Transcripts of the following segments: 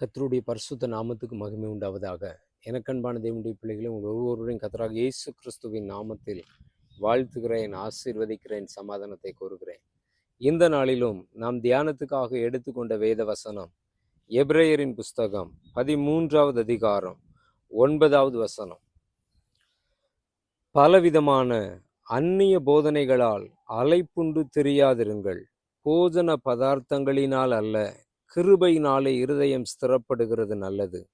கத்தருடைய பரிசுத்த நாமத்துக்கு மகிமை உண்டாவதாக. எனக்கன்பான தேவனுடைய பிள்ளைகளும் உங்கள் ஒவ்வொருவரையும் கத்தராக இயேசு கிறிஸ்துவின் நாமத்தில் வாழ்த்துகிறேன் ஆசீர்வதிக்கிறேன் சமாதானத்தை கோருகிறேன். இந்த நாளிலும் நாம் தியானத்துக்காக எடுத்துக்கொண்ட வேத வசனம் எப்ரேயரின் புஸ்தகம் பதிமூன்றாவது அதிகாரம் ஒன்பதாவது வசனம். பலவிதமான அந்நிய போதனைகளால் அலைப்புண்டு தெரியாதிருங்கள். போஜன பதார்த்தங்களினால் அல்ல கிருபையினாலே இருதயம் ஸ்திரப்படுகிறது நல்லது.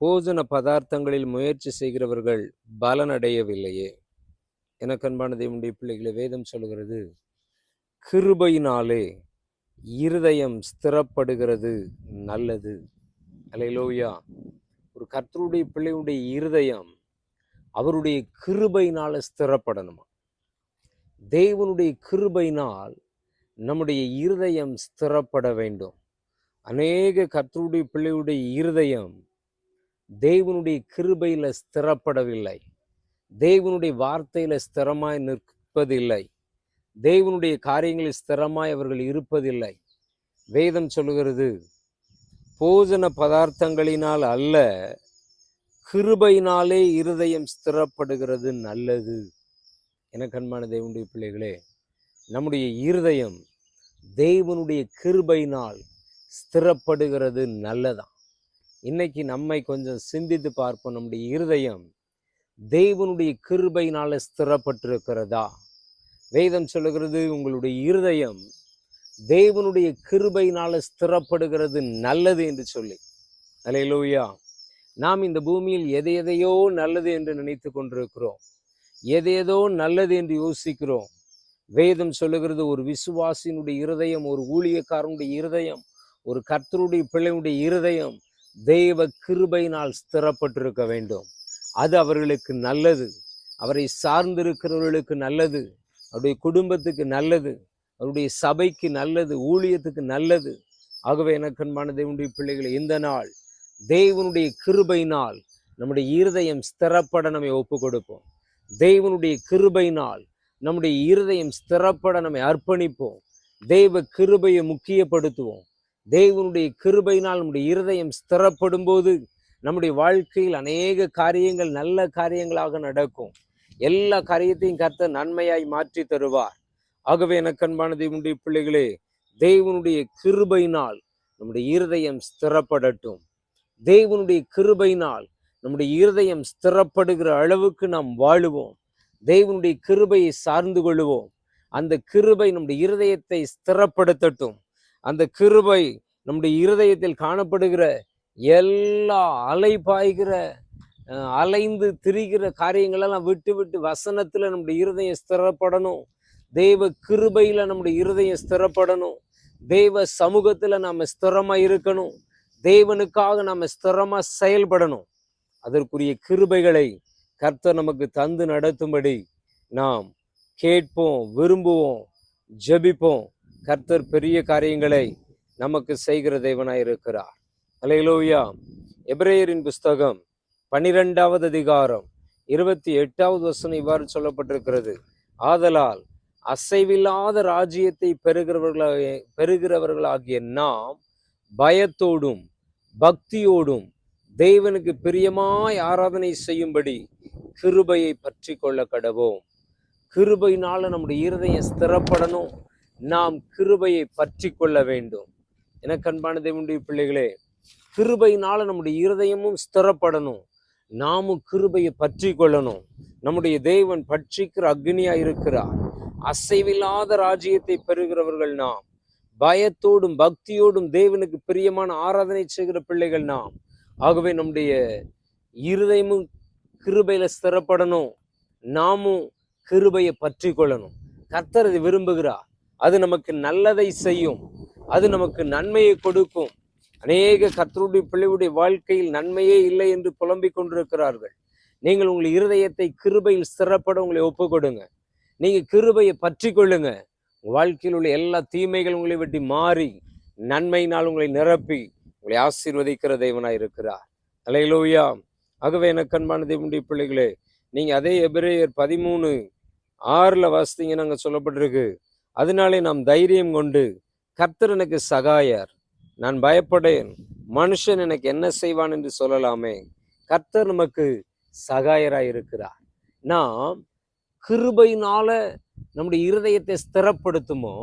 போஜன பதார்த்தங்களில் முயற்சி செய்கிறவர்கள் பலனடையவில்லையே. எனக்கு அன்பான தேவனுடைய பிள்ளைகளை வேதம் சொல்கிறது கிருபையினாலே இருதயம் ஸ்திரப்படுகிறது நல்லது. அலையிலோயா. ஒரு கர்த்தருடைய பிள்ளையுடைய இருதயம் அவருடைய கிருபையினால ஸ்திரப்படணுமா? தேவனுடைய கிருபையினால் நம்முடைய இருதயம் ஸ்திரப்பட வேண்டும். அநேக கர்த்தருடைய பிள்ளையுடைய இருதயம் தேவனுடைய கிருபையில் ஸ்திரப்படவில்லை. தேவனுடைய வார்த்தையில் ஸ்திரமாய் நிற்பதில்லை. தேவனுடைய காரியங்களில் ஸ்திரமாய் அவர்கள் இருப்பதில்லை. வேதம் சொல்லுகிறது போஜன பதார்த்தங்களினால் அல்ல கிருபையினாலே இருதயம் ஸ்திரப்படுகிறது நல்லது. என கண்மான தேவனுடைய பிள்ளைகளே நம்முடைய இருதயம் தேவனுடைய கிருபையினால் ஸ்திரப்படுகிறது நல்லதான் இன்னைக்கு நம்மை கொஞ்சம் சிந்தித்து பார்ப்போம். நம்முடைய இருதயம் தெய்வனுடைய கிருபையினால் ஸ்திரப்பட்டிருக்கிறதா? வேதம் சொல்லுகிறது உங்களுடைய இருதயம் தேவனுடைய கிருபையினால் ஸ்திரப்படுகிறது நல்லது என்று சொல்லி. அலையிலோயா நாம் இந்த பூமியில் எதை எதையோ நல்லது என்று நினைத்து கொண்டிருக்கிறோம். எதேதோ நல்லது என்று யோசிக்கிறோம். வேதம் சொல்லுகிறது ஒரு விசுவாசினுடைய இருதயம் ஒரு ஊழியக்காரனுடைய இருதயம் ஒரு கர்த்தருடைய பிள்ளையுடைய இருதயம் தெய்வ கிருபையினால் ஸ்திரப்பட்டிருக்க வேண்டும். அது அவர்களுக்கு நல்லது. அவரை சார்ந்திருக்கிறவர்களுக்கு நல்லது. அவருடைய குடும்பத்துக்கு நல்லது. அவருடைய சபைக்கு நல்லது. ஊழியத்துக்கு நல்லது. ஆகவே எனக்கன்பான தேவனுடைய பிள்ளைகளை இந்த நாள் தேவனுடைய கிருபையினால் நம்முடைய இருதயம் ஸ்திரப்பட நம்மை ஒப்பு கொடுப்போம் தேவனுடைய கிருபையினால் நம்முடைய இருதயம் ஸ்திரப்பட நம்மை அர்ப்பணிப்போம். தெய்வ கிருபையை முக்கியப்படுத்துவோம். தேவனுடைய கிருபையினால் நம்முடைய இருதயம் ஸ்திரப்படும் போது நம்முடைய வாழ்க்கையில் அநேக காரியங்கள் நல்ல காரியங்களாக நடக்கும். எல்லா காரியத்தையும் கர்த்த நன்மையாய் மாற்றி தருவார். ஆகவே எனக்கு அன்பான தேவனுடைய பிள்ளைகளே தேவனுடைய கிருபையினால் நம்முடைய இருதயம் ஸ்திரப்படட்டும். தேவனுடைய கிருபையினால் நம்முடைய இருதயம் ஸ்திரப்படுகிற அளவுக்கு நாம் வாழுவோம். தேவனுடைய கிருபையை சார்ந்து கொள்வோம் அந்த கிருபை நம்முடைய இருதயத்தை ஸ்திரப்படுத்தட்டும். அந்த கிருபை நம்முடைய இருதயத்தில் காணப்படுகிற எல்லா அலை பாய்கிற அலைந்து திரிகிற காரியங்களெல்லாம் விட்டு விட்டு வசனத்தில் நம்முடைய இருதயம் ஸ்திரப்படணும். தெய்வ கிருபையில் நம்முடைய இருதயம் ஸ்திரப்படணும். தெய்வ சமூகத்தில் நாம் ஸ்திரமாக இருக்கணும். தேவனுக்காக நாம் ஸ்திரமாக செயல்படணும். அதற்குரிய கிருபைகளை கர்த்தர் நமக்கு தந்து நடத்தும்படி நாம் கேட்போம் விரும்புவோம் ஜெபிப்போம். கர்த்தர் பெரிய காரியங்களை நமக்கு செய்கிற தெய்வனாய் இருக்கிறார் அலையிலோயா எபிரேயரின் புஸ்தகம் பனிரெண்டாவது அதிகாரம் இருபத்தி எட்டாவது வசனம் இவ்வாறு சொல்லப்பட்டிருக்கிறது. ஆதலால் அசைவில்லாத ராஜ்யத்தை பெறுகிறவர்களாக பெறுகிறவர்களாகிய நாம் பயத்தோடும் பக்தியோடும் தேவனுக்கு பிரியமாய் ஆராதனை செய்யும்படி கிருபையை பற்றி கொள்ள கடவோம் கிருபையினால நம்முடைய இருதயம் ஸ்திரப்படணும். நாம் கிருபையை பற்றி கொள்ள வேண்டும். என கண்பான தேவனுடைய பிள்ளைகளே கிருபையினால நம்முடைய இருதயமும் ஸ்திரப்படணும். நாமும் கிருபையை பற்றி கொள்ளணும். நம்முடைய தேவன் பற்றிக்கிற அக்னியா இருக்கிறார். அசைவில்லாத ராஜ்யத்தை பெறுகிறவர்கள் நாம். பயத்தோடும் பக்தியோடும் தேவனுக்கு பிரியமான ஆராதனை செய்கிற பிள்ளைகள் நாம். ஆகவே நம்முடைய இருதயமும் கிருபையில ஸ்திரப்படணும். நாமும் கிருபையை பற்றி கொள்ளணும். கர்த்தர் விரும்புகிறார். அது நமக்கு நல்லதை செய்யும். அது நமக்கு நன்மையை கொடுக்கும். அநேக கத்தருடைய பிள்ளையுடைய வாழ்க்கையில் நன்மையே இல்லை என்று புலம்பிக் கொண்டிருக்கிறார்கள். நீங்கள் உங்கள் இருதயத்தை கிருபையில் சிறப்பட உங்களை ஒப்பு கொடுங்க நீங்கள் கிருபையை பற்றி கொள்ளுங்க. உங்கள் வாழ்க்கையில் உள்ள எல்லா தீமைகள் உங்களை விட்டு மாறி நன்மையினால் உங்களை நிரப்பி உங்களை ஆசீர்வதிக்கிற தெய்வனாய் இருக்கிறார். அலையிலோயா ஆகவே எனக்கு அன்பான தேவனுடைய பிள்ளைகளே நீங்கள் அதே எபிரேயர் பதிமூணு ஆறில் வாசித்தீங்கன்னு அங்கே சொல்லப்பட்டிருக்கு. அதனாலே நாம் தைரியம் கொண்டு கர்த்தர் எனக்கு சகாயர். நான் பயப்படேன். மனுஷன் எனக்கு என்ன செய்வான் என்று சொல்லலாமே. கர்த்தர் நமக்கு சகாயராய் இருக்கிறார். நாம் கிருபையினால நம்முடைய இருதயத்தை ஸ்திரப்படுத்துமோ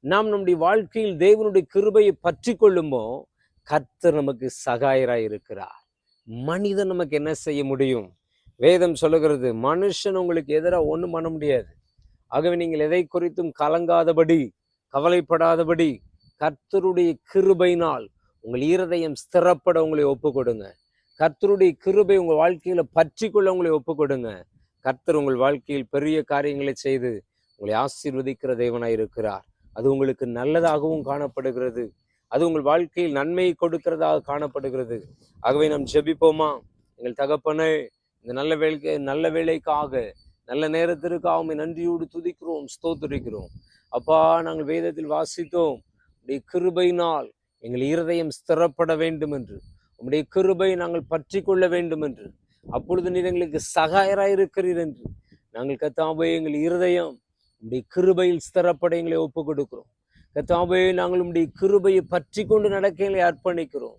நாம் நம்முடைய வாழ்க்கையில் தேவனுடைய கிருபையை பற்றி கொள்ளுமோ கர்த்தர் நமக்கு சகாயராய் இருக்கிறார். மனிதன் நமக்கு என்ன செய்ய முடியும்? வேதம் சொல்லுகிறது மனுஷன் உங்களுக்கு எதிராக ஒன்றும் பண்ண முடியாது. ஆகவே நீங்கள் எதை குறித்தும் கலங்காதபடி கவலைப்படாதபடி கர்த்தருடைய கிருபையினால் உங்கள் ஈரதயம் ஸ்திரப்பட உங்களை ஒப்பு கொடுங்க கர்த்தருடைய கிருபை உங்கள் வாழ்க்கையில பற்றி கொள்ள உங்களை ஒப்பு கொடுங்க கர்த்தர் உங்கள் வாழ்க்கையில் பெரிய காரியங்களை செய்து உங்களை ஆசீர்வதிக்கிற தேவனாய் இருக்கிறார். அது உங்களுக்கு நல்லதாகவும் காணப்படுகிறது. அது உங்கள் வாழ்க்கையில் நன்மையை கொடுக்கிறதாக காணப்படுகிறது. ஆகவே நாம் ஜெபிப்போமா? எங்கள் தகப்பனே இந்த நல்ல வேலைக்கு நல்ல வேலைக்காக நல்ல நேரத்திற்கு உம்மை நன்றியோடு துதிக்கிறோம் ஸ்தோத்தரிக்கிறோம். அப்பா நாங்கள் வேதத்தில் வாசித்தோம் உடைய கிருபையினால் எங்கள் இருதயம் ஸ்திரப்பட வேண்டும் என்று உம்முடைய கிருபை நாங்கள் பற்றி கொள்ள வேண்டும் என்று அப்பொழுது நீர் எங்களுக்கு சகாயராக இருக்கிறீர் என்று நாங்கள் கத்தாபே எங்கள் இருதயம் உடைய கிருபையில் ஸ்திரப்பட எங்களை ஒப்பு கொடுக்கிறோம் கத்தாபே நாங்கள் உம்முடைய கிருபையை பற்றி கொண்டு நடக்க எங்களை அர்ப்பணிக்கிறோம்.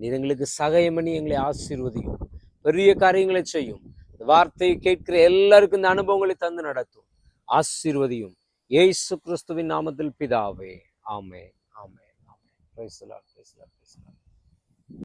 நீர் எங்களுக்கு சகாயம் எங்களை ஆசீர்வதியும். பெரிய காரியங்களை செய்யும். வார்த்தையை கேட்கிற எல்லாருக்கும் இந்த அனுபவங்களை தந்து நடத்தும் ஆசீர்வதியும். ஏசு கிறிஸ்துவின் நாமத்தில் பிதாவே. ஆமே ஆமே ஆமே